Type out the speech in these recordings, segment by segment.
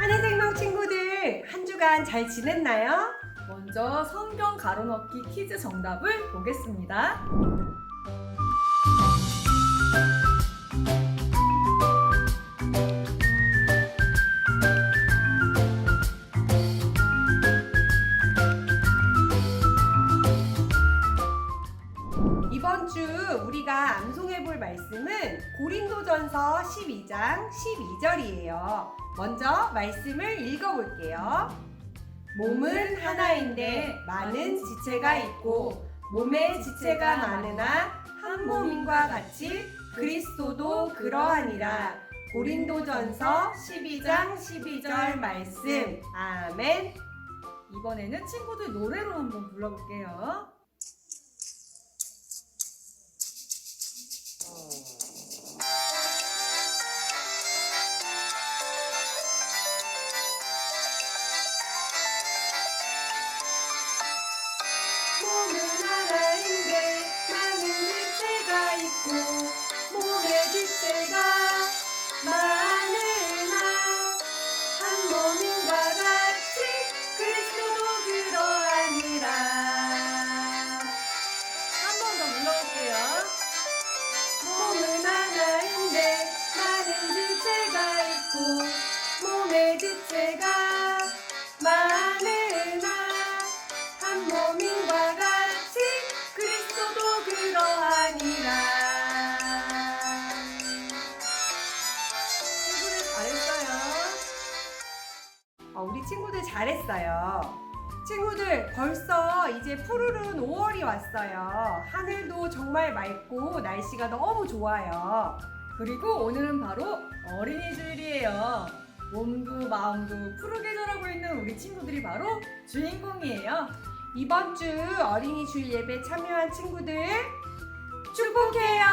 한해생명 친구들 한 주간 잘 지냈나요? 먼저 성경 가로넣기 퀴즈 정답을 보겠습니다. 고린도전서 12장 12절이에요. 먼저 말씀을 읽어 볼게요. 몸은 하나인데 많은 지체가 있고 몸의 지체가 많으나 한 몸인과 같이 그리스도도 그러하니라. 고린도전서 12장 12절 말씀. 아멘. 이번에는 친구들 노래로 한번 불러볼게요. 지체가 많으나 한 몸인과 같이 그리스도도 그러하니라. 어, 잘했어요. 친구들 벌써 이제 푸르른 5월이 왔어요. 하늘도 정말 맑고 날씨가 너무 좋아요. 그리고 오늘은 바로 어린이 주일이에요. 몸도 마음도 푸르게 자라고 있는 우리 친구들이 바로 주인공이에요. 이번 주 어린이 주일 예배 참여한 친구들 축복해요.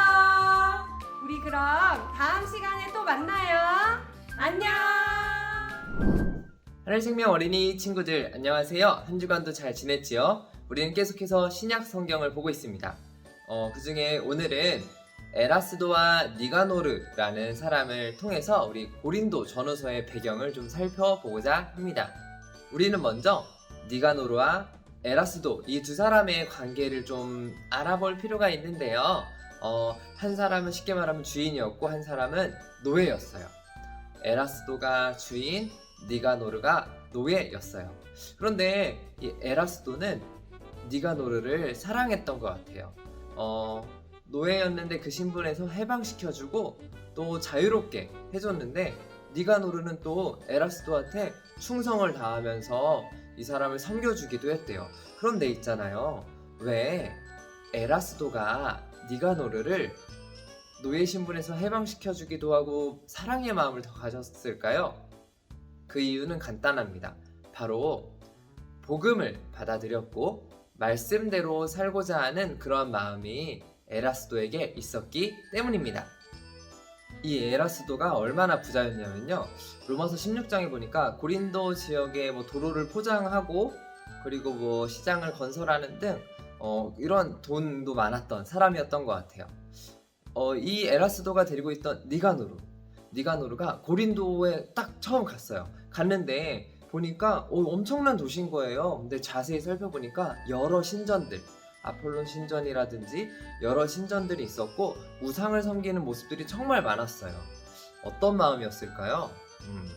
우리 그럼 다음 시간에 또 만나요. 안녕. 하늘생명 어린이 친구들 안녕하세요. 한 주간도 잘 지냈지요? 우리는 계속해서 신약 성경을 보고 있습니다. 어, 그 중에 오늘은 에라스도와 니가노르라는 사람을 통해서 우리 고린도 전후서의 배경을 좀 살펴보고자 합니다. 우리는 먼저 니가노르와 에라스도 이 두 사람의 관계를 좀 알아볼 필요가 있는데요. 어, 한 사람은 쉽게 말하면 주인이었고 한 사람은 노예였어요. 에라스도가 주인, 니가노르가 노예였어요. 그런데 이 에라스도는 니가노르를 사랑했던 것 같아요. 어, 노예였는데 그 신분에서 해방시켜주고 또 자유롭게 해줬는데 니가노르는 또 에라스도한테 충성을 다하면서 이 사람을 섬겨주기도 했대요. 그런데 있잖아요. 왜 에라스도가 니가노르를 노예 신분에서 해방시켜주기도 하고 사랑의 마음을 더 가졌을까요? 그 이유는 간단합니다. 바로 복음을 받아들였고 말씀대로 살고자 하는 그러한 마음이 에라스도에게 있었기 때문입니다. 이 에라스도가 얼마나 부자였냐면요. 로마서 16장에 보니까 고린도 지역에 뭐 도로를 포장하고 그리고 뭐 시장을 건설하는 등 어, 이런 돈도 많았던 사람이었던 것 같아요. 어, 이 에라스도가 데리고 있던 니가노르, 니가노르가 고린도에 딱 처음 갔어요. 갔는데 보니까 어, 엄청난 도시인 거예요. 근데 자세히 살펴보니까 여러 신전들, 아폴론 신전이라든지 여러 신전들이 있었고 우상을 섬기는 모습들이 정말 많았어요. 어떤 마음이었을까요? 음.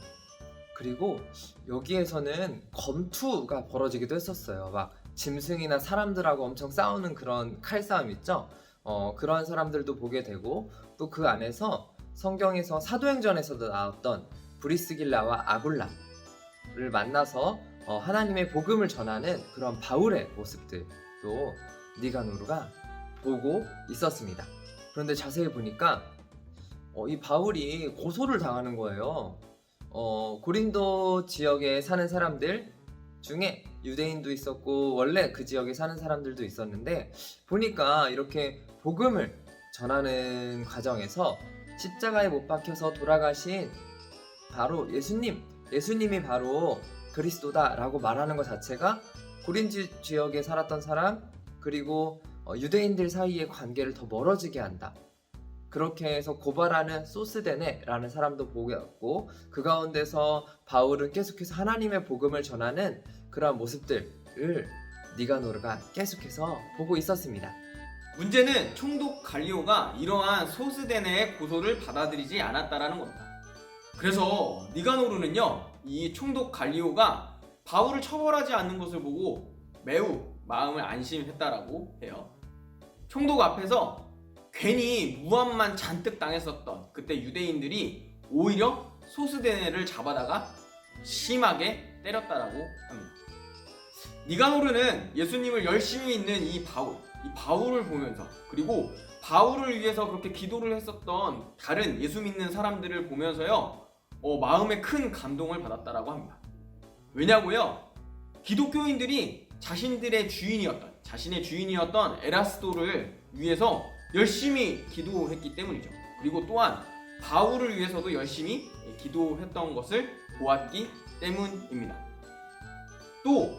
그리고 여기에서는 검투가 벌어지기도 했었어요. 막 짐승이나 사람들하고 엄청 싸우는 그런 칼싸움 있죠? 어, 그런 사람들도 보게 되고 또 그 안에서 성경에서 사도행전에서도 나왔던 브리스길라와 아굴라를 만나서 어, 하나님의 복음을 전하는 그런 바울의 모습들도 니가노르가 보고 있었습니다. 그런데 자세히 보니까 어, 이 바울이 고소를 당하는 거예요. 어, 고린도 지역에 사는 사람들 중에 유대인도 있었고 원래 그 지역에 사는 사람들도 있었는데 보니까 이렇게 복음을 전하는 과정에서 십자가에 못 박혀서 돌아가신 바로 예수님, 예수님이 바로 그리스도다라고 말하는 것 자체가 고린지 지역에 살았던 사람 그리고 어, 유대인들 사이의 관계를 더 멀어지게 한다. 그렇게 해서 고발하는 소스데네라는 사람도 보였고 그 가운데서 바울은 계속해서 하나님의 복음을 전하는 그러한 모습들을 니가노르가 계속해서 보고 있었습니다. 문제는 총독 갈리오가 이러한 소스데네의 고소를 받아들이지 않았다라는 겁니다. 그래서 니가노르는요, 이 총독 갈리오가 바울을 처벌하지 않는 것을 보고 매우 마음을 안심했다라고 해요. 총독 앞에서 괜히 무함만 잔뜩 당했었던 그때 유대인들이 오히려 소스데네를 잡아다가 심하게 때렸다라고 합니다. 니가노르는 예수님을 열심히 믿는 이 바울, 이 바울을 보면서 그리고 바울을 위해서 그렇게 기도를 했었던 다른 예수 믿는 사람들을 보면서요, 어, 마음에 큰 감동을 받았다라고 합니다. 왜냐고요? 기독교인들이 자신들의 주인이었던, 자신의 주인이었던 에라스도를 위해서 열심히 기도했기 때문이죠. 그리고 또한 바울을 위해서도 열심히 기도했던 것을 보았기 때문입니다. 또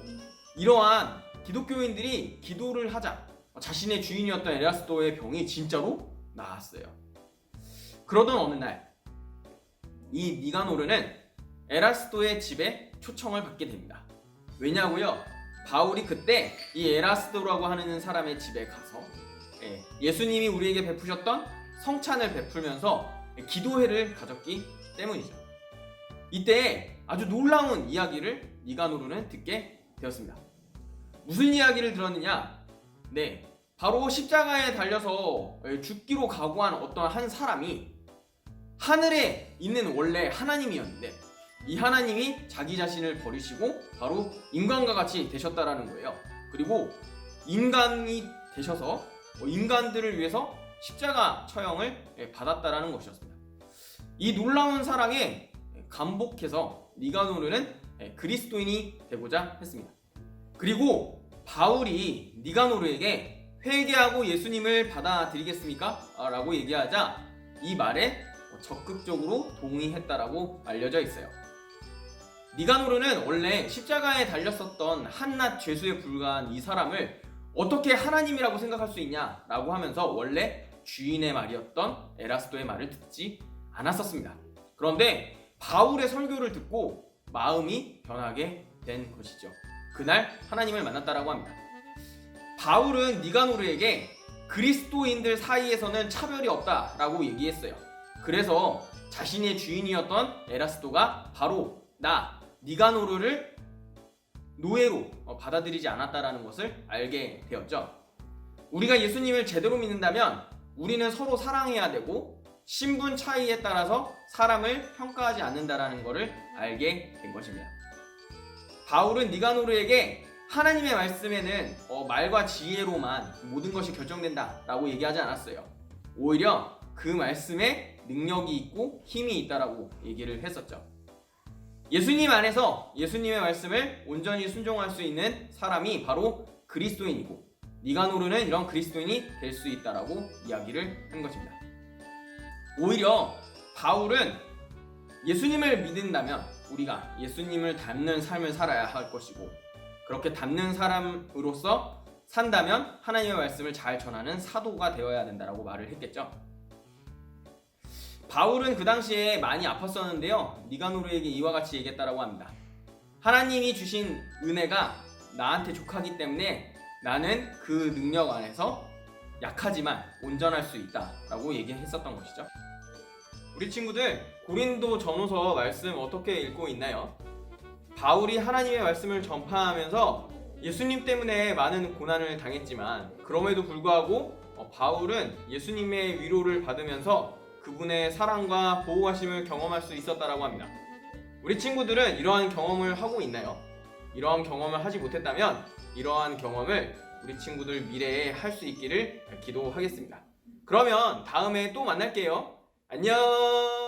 이러한 기독교인들이 기도를 하자 자신의 주인이었던 에라스도의 병이 진짜로 나았어요. 그러던 어느 날 이 니가노르는 에라스도의 집에 초청을 받게 됩니다. 왜냐고요? 바울이 그때 이 에라스도라고 하는 사람의 집에 가서 예, 예수님이 우리에게 베푸셨던 성찬을 베풀면서 기도회를 가졌기 때문이죠. 이때 아주 놀라운 이야기를 니가노르는 듣게 되었습니다. 무슨 이야기를 들었느냐? 네, 바로 십자가에 달려서 죽기로 각오한 어떤 한 사람이 하늘에 있는 원래 하나님이었는데 이 하나님이 자기 자신을 버리시고 바로 인간과 같이 되셨다라는 거예요. 그리고 인간이 되셔서 뭐 인간들을 위해서 십자가 처형을 받았다라는 것이었습니다. 이 놀라운 사랑에 감복해서 니가노르는 그리스도인이 되고자 했습니다. 그리고 바울이 니가노르에게 회개하고 예수님을 받아들이겠습니까? 아, 라고 얘기하자 이 말에 적극적으로 동의했다라고 알려져 있어요. 니가노르는 원래 십자가에 달렸었던 한낱 죄수에 불과한 이 사람을 어떻게 하나님이라고 생각할 수 있냐라고 하면서 원래 주인의 말이었던 에라스도의 말을 듣지 않았었습니다. 그런데 바울의 설교를 듣고 마음이 변하게 된 것이죠. 그날 하나님을 만났다라고 합니다. 바울은 니가노르에게 그리스도인들 사이에서는 차별이 없다라고 얘기했어요. 그래서 자신의 주인이었던 에라스도가 바로 나 니가노르를 노예로 어, 받아들이지 않았다라는 것을 알게 되었죠. 우리가 예수님을 제대로 믿는다면 우리는 서로 사랑해야 되고 신분 차이에 따라서 사람을 평가하지 않는다라는 것을 알게 된 것입니다. 바울은 니가노르에게 하나님의 말씀에는 어, 말과 지혜로만 모든 것이 결정된다라고 얘기하지 않았어요. 오히려 그 말씀에 능력이 있고 힘이 있다라고 얘기를 했었죠. 예수님 안에서 예수님의 말씀을 온전히 순종할 수 있는 사람이 바로 그리스도인이고 니가노르는 이런 그리스도인이 될 수 있다라고 이야기를 한 것입니다. 오히려 바울은 예수님을 믿는다면 우리가 예수님을 닮는 삶을 살아야 할 것이고 그렇게 닮는 사람으로서 산다면 하나님의 말씀을 잘 전하는 사도가 되어야 된다라고 말을 했겠죠. 바울은 그 당시에 많이 아팠었는데요. 니가노르에게 이와 같이 얘기했다라고 합니다. 하나님이 주신 은혜가 나한테 족하기 때문에 나는 그 능력 안에서 약하지만 온전할 수 있다라고 얘기했었던 것이죠. 우리 친구들 고린도 전후서 말씀 어떻게 읽고 있나요? 바울이 하나님의 말씀을 전파하면서 예수님 때문에 많은 고난을 당했지만 그럼에도 불구하고 어, 바울은 예수님의 위로를 받으면서 그분의 사랑과 보호하심을 경험할 수 있었다라고 합니다. 우리 친구들은 이러한 경험을 하고 있나요? 이러한 경험을 하지 못했다면 이러한 경험을 우리 친구들 미래에 할 수 있기를 기도하겠습니다. 그러면 다음에 또 만날게요. 안녕!